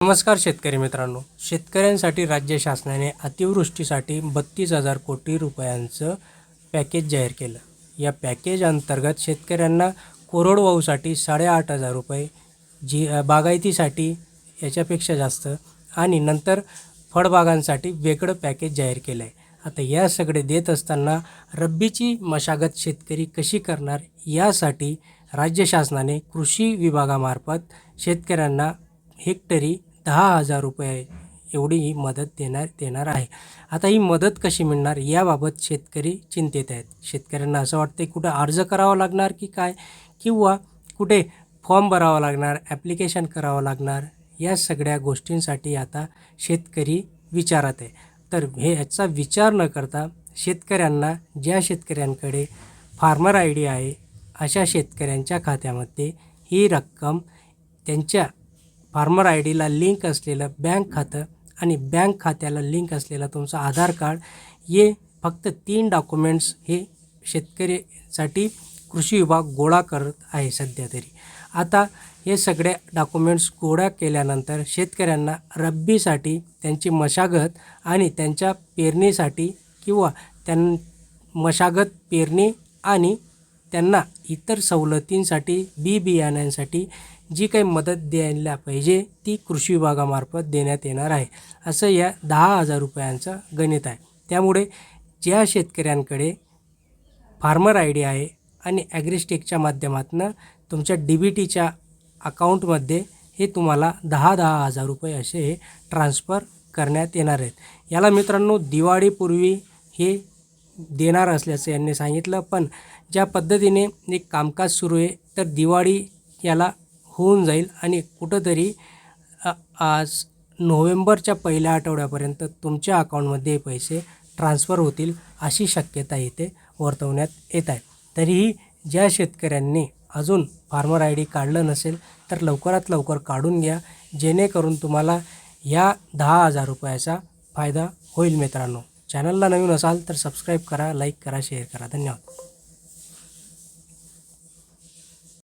नमस्कार शेतकरी मित्रांनो. शेतकऱ्यांसाठी राज्य शासनाने अतिवृष्टीसाठी बत्तीस हजार कोटी रुपयांचं पॅकेज जाहीर केलं. या पॅकेज अंतर्गत शेतकऱ्यांना कोरडवाहूसाठी साडेआठ हजार रुपये जी बागायतीसाठी याच्यापेक्षा जास्त आणि नंतर फळबागांसाठी वेगळं पॅकेज जाहीर केलं आहे आता या सगळे देत असताना रब्बीची मशागत शेतकरी कशी करणार यासाठी राज्य शासनाने कृषी विभागामार्फत शेतकऱ्यांना हेक्टरी दहा हजार रुपये एवढी ही मदत देणार देणार आहे. आता ही मदत कशी मिळणार याबाबत शेतकरी चिंतेत आहेत. शेतकऱ्यांना असं वाटतं कुठं अर्ज करावा लागणार की काय? किंवा कुठे फॉर्म भरावा लागणार ॲप्लिकेशन करावं लागणार? या सगळ्या गोष्टींसाठी आता शेतकरी विचारात आहे. तर हे ह्याचा विचार न करता शेतकऱ्यांना ज्या शेतकऱ्यांकडे फार्मर आय डी आहे अशा शेतकऱ्यांच्या खात्यामध्ये ही रक्कम त्यांच्या फार्मर आय डीला लिंक असलेलं बँक खातं आणि बँक खात्याला लिंक असलेलं तुमचं आधार कार्ड हे फक्त तीन डॉक्युमेंट्स हे शेतकरीसाठी कृषी विभाग गोळा करत आहे सध्या तरी. आता हे सगळे डॉक्युमेंट्स गोळा केल्यानंतर शेतकऱ्यांना रब्बीसाठी त्यांची मशागत आणि त्यांच्या पेरणीसाठी किंवा त्यां मशागत पेरणी आणि त्यांना इतर सवलतींसाठी बी बियाण्यांसाठी जी काही मदत द्यायला पाहिजे ती कृषी विभागामार्फत देण्यात येणार आहे. असं या दहा हजार रुपयांचं गणित आहे. त्यामुळे ज्या शेतकऱ्यांकडे फार्मर आय डी आहे आणि ॲग्रिस्टेकच्या माध्यमातून तुमच्या डी बी टीच्या अकाउंटमध्ये हे तुम्हाला दहा दहा हजार रुपये असे हे ट्रान्स्फर करण्यात येणार आहेत. याला मित्रांनो दिवाळीपूर्वी हे देणार असल्याचं यांनी सांगितलं पण ज्या पद्धतीने एक कामकाज सुरू आहे तर दिवाळी याला होऊन जाईल आणि कुठंतरी आज नोव्हेंबरच्या पहिल्या आठवड्यापर्यंत तुमच्या अकाउंटमध्ये पैसे ट्रान्स्फर होतील अशी शक्यता इथे वर्तवण्यात येत आहे. तरीही ज्या शेतकऱ्यांनी अजून फार्मर आय डी काढलं नसेल तर लवकरात लवकर काढून घ्या. जेणेकरून तुम्हाला या दहा हजार रुपयाचा फायदा होईल मित्रांनो. चॅनलला नवीन असाल तर सबस्क्राईब करा लाईक करा शेअर करा. धन्यवाद.